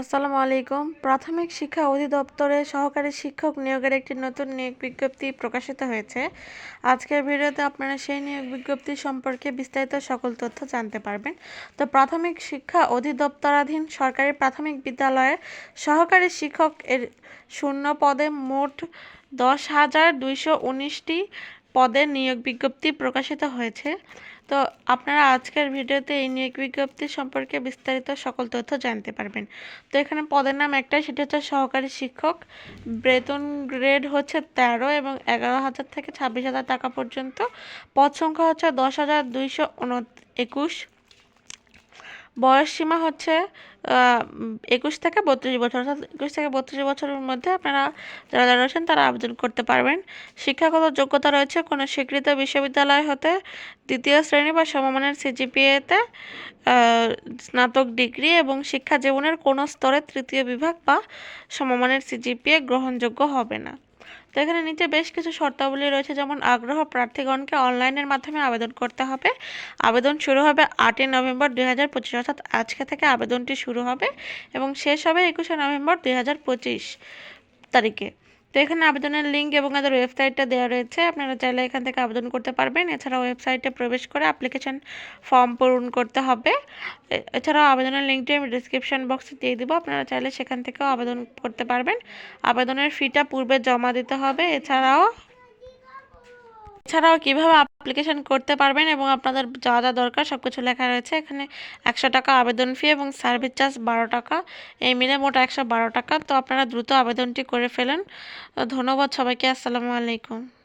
আসসালামু আলাইকুম। প্রাথমিক শিক্ষা অধিদপ্তরে সহকারী শিক্ষক নিয়োগের একটি নতুন নিয়োগ বিজ্ঞপ্তি প্রকাশিত হয়েছে। আজকের ভিডিওতে আপনারা সেই নিয়োগ বিজ্ঞপ্তি সম্পর্কে বিস্তারিত সকল তথ্য জানতে পারবেন। তো প্রাথমিক শিক্ষা অধিদপ্তরাধীন সরকারি প্রাথমিক বিদ্যালয়ের সহকারী শিক্ষক এর শূন্য পদে মোট দশ হাজার দুইশো উনিশটি পদের নিয়োগ বিজ্ঞপ্তি প্রকাশিত হয়েছে। তো আপনারা আজকের ভিডিওতে এই নিয়োগ বিজ্ঞপ্তি সম্পর্কে বিস্তারিত সকল তথ্য জানতে পারবেন। তো এখানে পদের নাম একটাই, সেটা হচ্ছে সহকারী শিক্ষক। বেতন গ্রেড হচ্ছে তেরো এবং এগারো হাজার থেকে ছাব্বিশ হাজার টাকা পর্যন্ত। পদ সংখ্যা হচ্ছে দশ হাজার দুইশো একুশ বয়স সীমা হচ্ছে একুশ থেকে বত্রিশ বছর, অর্থাৎ একুশ থেকে বত্রিশ বছরের মধ্যে আপনারা যারা যারা রয়েছেন তারা আবেদন করতে পারবেন। শিক্ষাগত যোগ্যতা রয়েছে কোনো স্বীকৃত বিশ্ববিদ্যালয় হতে দ্বিতীয় শ্রেণি বা সমমানের সিজিপিএতে স্নাতক ডিগ্রি এবং শিক্ষা জীবনের কোনো স্তরে তৃতীয় বিভাগ বা সমমানের সিজিপিএ গ্রহণযোগ্য হবে না। তো এখানে নিচে বেশ কিছু শর্তাবলী রয়েছে, যেমন আগ্রহ প্রার্থীগণকে অনলাইনের মাধ্যমে আবেদন করতে হবে। আবেদন শুরু হবে আটই নভেম্বর দুই হাজার পঁচিশ, অর্থাৎ আজকে থেকে আবেদনটি শুরু হবে এবং শেষ হবে একুশে নভেম্বর দুই হাজার পঁচিশ তারিখে। তো এখানে আবেদনের লিঙ্ক এবং তাদের ওয়েবসাইটটা দেওয়া রয়েছে। আপনারা চাইলে এখান থেকে আবেদন করতে পারবেন। এছাড়াও ওয়েবসাইটে প্রবেশ করে অ্যাপ্লিকেশন ফর্ম পূরণ করতে হবে। এছাড়াও আবেদনের লিঙ্কটি আমি ডিসক্রিপশান বক্সে দিয়ে দেবো। আপনারা চাইলে সেখান থেকেও আবেদন করতে পারবেন। আবেদনের ফিটা পূর্বে জমা দিতে হবে। এছাড়াও এছাড়াও কীভাবে অ্যাপ্লিকেশন করতে পারবেন এবং আপনাদের যা যা দরকার সব কিছু লেখা রয়েছে। এখানে একশো টাকা আবেদন ফি এবং সার্ভিস চার্জ বারো টাকা। এই মিলে মোট একশো বারো টাকা। তো আপনারা দ্রুত আবেদনটি করে ফেলেন। ধন্যবাদ সবাইকে। আসসালামু আলাইকুম।